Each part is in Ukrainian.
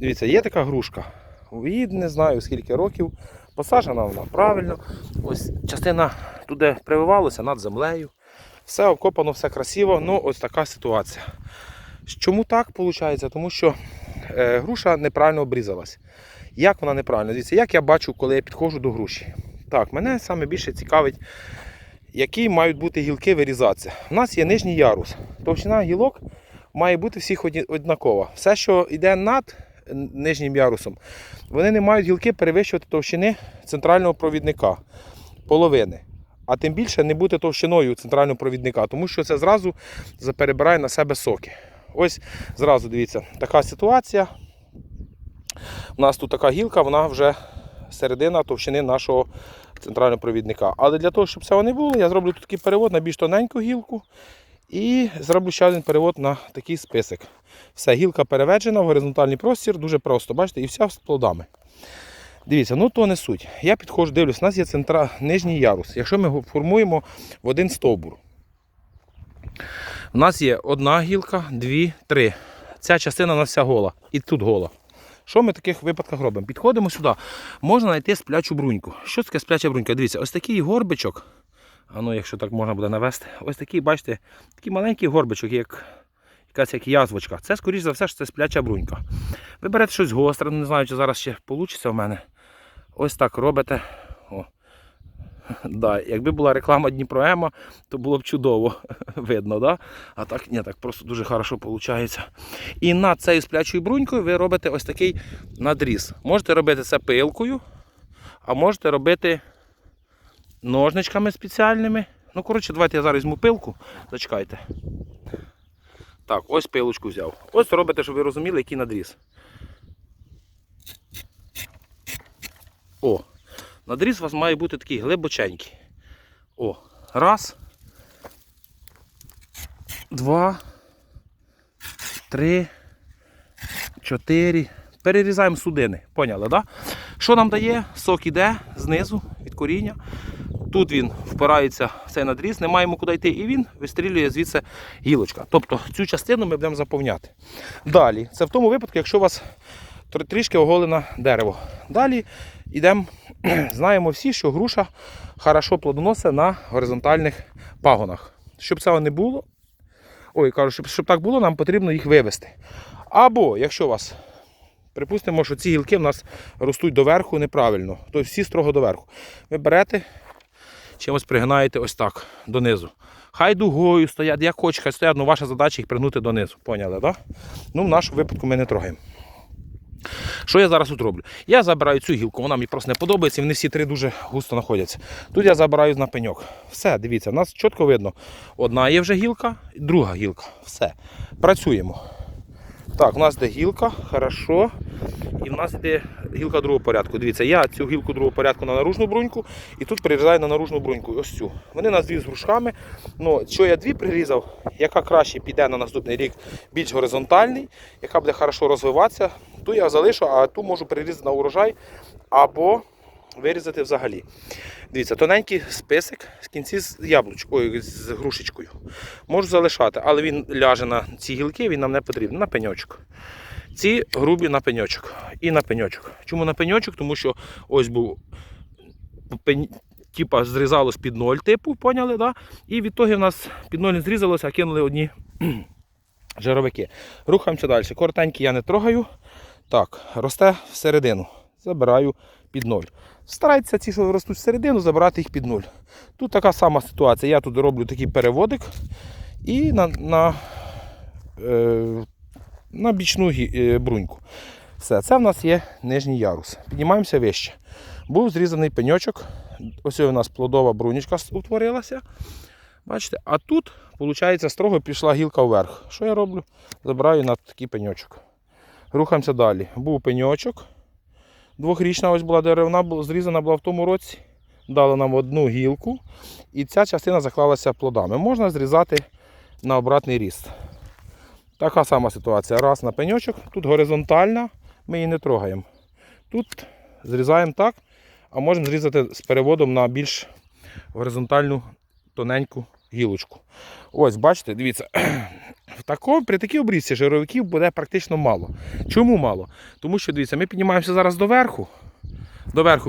Дивіться, є така грушка. Її не знаю скільки років. Посаджена вона правильно. Ось частина туди прививалася над землею. Все обкопано, все красиво. Ну, ось така ситуація. Чому так виходить? Тому що е, груша неправильно обрізалась. Як вона неправильно? Дивіться, як я бачу, коли я підходжу до груші. Так, мене саме більше цікавить, які мають бути гілки вирізатися. У нас є нижній ярус. Товщина гілок має бути всіх однакова. Все, що йде над нижнім ярусом, вони не мають гілки перевищувати товщини центрального провідника, половини. А тим більше не бути товщиною центрального провідника, тому що це зразу перебирає на себе соки. Ось зразу дивіться, така ситуація. У нас тут така гілка, вона вже середина товщини нашого центрального провідника. Але для того, щоб цього не було, я зроблю тут такий перевод на більш тоненьку гілку. І зроблю ще один перевод на такий список. Все, гілка переведжена в горизонтальний простір, дуже просто, бачите, і вся з плодами. Дивіться, ну то не суть. Я підходжу, дивлюсь, у нас є центра, нижній ярус. Якщо ми формуємо в один стовбур. У нас є одна гілка, дві, три. Ця частина у нас вся гола. І тут гола. Що ми в таких випадках робимо? Підходимо сюди. Можна знайти сплячу бруньку. Що таке спляча брунька? Дивіться, ось такий горбичок. Ну, якщо так можна буде навести, ось такий, бачите, такий маленький горбичок, як якась як язвочка. Це, скоріш за все, що це спляча брунька. Ви берете щось гостре, не знаю, чи зараз ще вийде в мене. Ось так робите. О. Да, якби була реклама Дніпроема, то було б чудово видно, да? а так ні, так просто дуже хорошо виходить. І над цією сплячою брунькою ви робите ось такий надріз. Можете робити це пилкою, а можете робити ножничками спеціальними. Ну, коротше, давайте я зараз візьму пилку. Зачекайте. Так, ось пилочку взяв. Ось робите, щоб ви розуміли, який надріз. О, надріз у вас має бути такий глибоченький. О, раз. Два. Три. Чотири. Перерізаємо судини. Поняли, так? Да? Що нам дає? Сок іде знизу від коріння. Тут він впирається в цей надріз, немає йому куди йти, і він вистрілює звідси гілочка. Тобто цю частину ми будемо заповняти. Далі, це в тому випадку, якщо у вас трішки оголене дерево. Далі йдемо, знаємо всі, що груша хорошо плодоносить на горизонтальних пагонах. Щоб цього не було, ой, кажу, щоб, щоб так було, нам потрібно їх вивести. Або, якщо у вас Припустимо, що ці гілки в нас ростуть доверху неправильно, тобто всі строго доверху. Ви берете, чимось пригинаєте ось так, донизу. Хай дугою стоять, як хочуть, хай стоять, але ваша задача їх пригнути донизу. Поняли, так? Ну, в нашому випадку ми не трогаємо. Що я зараз тут роблю? Я забираю цю гілку, вона мені просто не подобається, і вони всі три дуже густо знаходяться. Тут я забираю на пеньок. Все, дивіться, у нас чітко видно. Одна є вже гілка, друга гілка. Все. Працюємо. Так, у нас йде гілка, хорошо. І в нас йде гілка другого порядку. Дивіться, я цю гілку другого порядку на наружну бруньку і тут прирізаю на наружну бруньку. Ось цю. Вони у нас дві з грушками. Ну, що я дві прирізав, яка краще піде на наступний рік більш горизонтальний, яка буде хорошо розвиватися, ту я залишу, а ту можу прирізати на урожай або вирізати взагалі. Дивіться, тоненький список з кінці з яблучкою, з грушечкою. Можу залишати, але він ляже на ці гілки, він нам не потрібен, на пеньочок. Ці грубі на пеньочок. І на пеньочок. Чому на пеньочок? Тому що ось був типа зрізалось під ноль типу, поняли, да? І відтоді в нас під ноль не зрізалося, а кинули одні жировики. Рухаємося далі. Коротенькі я не трогаю. Так, росте всередину. Забираю під ноль. Старайтеся ці, що ростуть всередину, забирати їх під нуль. Тут така сама ситуація. Я тут роблю такий переводик і на, на, е, на бічну е, бруньку. Все, це в нас є нижній ярус. Піднімаємося вище. Був зрізаний пеньочок. Ось у нас плодова брунічка утворилася. Бачите? А тут, виходить, строго пішла гілка вверх. Що я роблю? Забираю на такий пеньочок. Рухаємося далі. Був пеньочок. Двохрічна ось була деревна, зрізана була в тому році. Дали нам одну гілку. І ця частина заклалася плодами. Можна зрізати на обратний ріст. Така сама ситуація. Раз на пеньочок, тут горизонтальна, ми її не трогаємо. Тут зрізаємо так, а можемо зрізати з переводом на більш горизонтальну тоненьку гілочку. Ось, бачите, дивіться. В такому, при такій обрізці жировиків буде практично мало. Чому мало? Тому що дивіться, ми піднімаємося зараз доверху.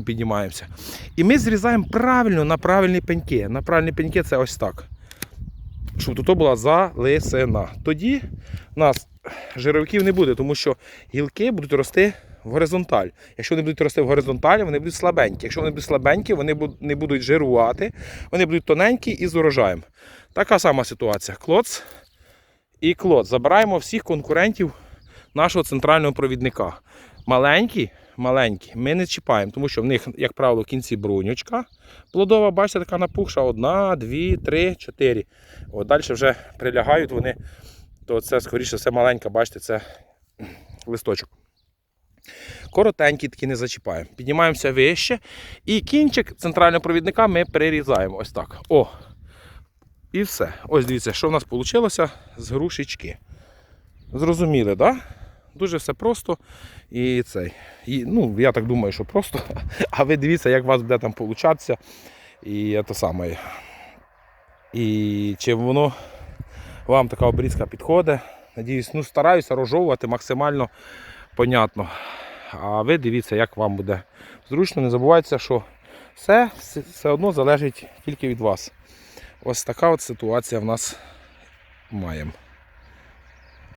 Піднімаємося. І ми зрізаємо правильно на правильні пеньки. На правильні пеньки це ось так. Щоб тут була залисина. Тоді у нас жировиків не буде, тому що гілки будуть рости в горизонталь. Якщо вони будуть рости в горизонталі, вони будуть слабенькі. Якщо вони будуть слабенькі, вони не будуть жирувати, вони будуть тоненькі і з урожаєм. Така сама ситуація. Клоц і клоц. Забираємо всіх конкурентів нашого центрального провідника. Маленькі, маленькі, ми не чіпаємо, тому що в них, як правило, в кінці брунючка. Плодова, бачите, така напухша. Одна, дві, три, чотири. От далі вже прилягають вони, то це, скоріше все, маленька, бачите, це листочок. Коротенькі такі не зачіпаємо. Піднімаємося вище. І кінчик центрального провідника ми перерізаємо. Ось так. О! І все. Ось дивіться, що в нас вийшло з грушечки. Зрозуміли, так? Да? Дуже все просто. І цей. І, ну, я так думаю, що просто. А ви дивіться, як у вас буде там получатися. І те саме. І чи воно вам така обрізка підходить. Надіюсь, ну стараюся розжовувати максимально понятно. А ви дивіться, як вам буде зручно. Не забувайте, що все, все- одно залежить тільки від вас. Ось така от ситуація в нас маємо.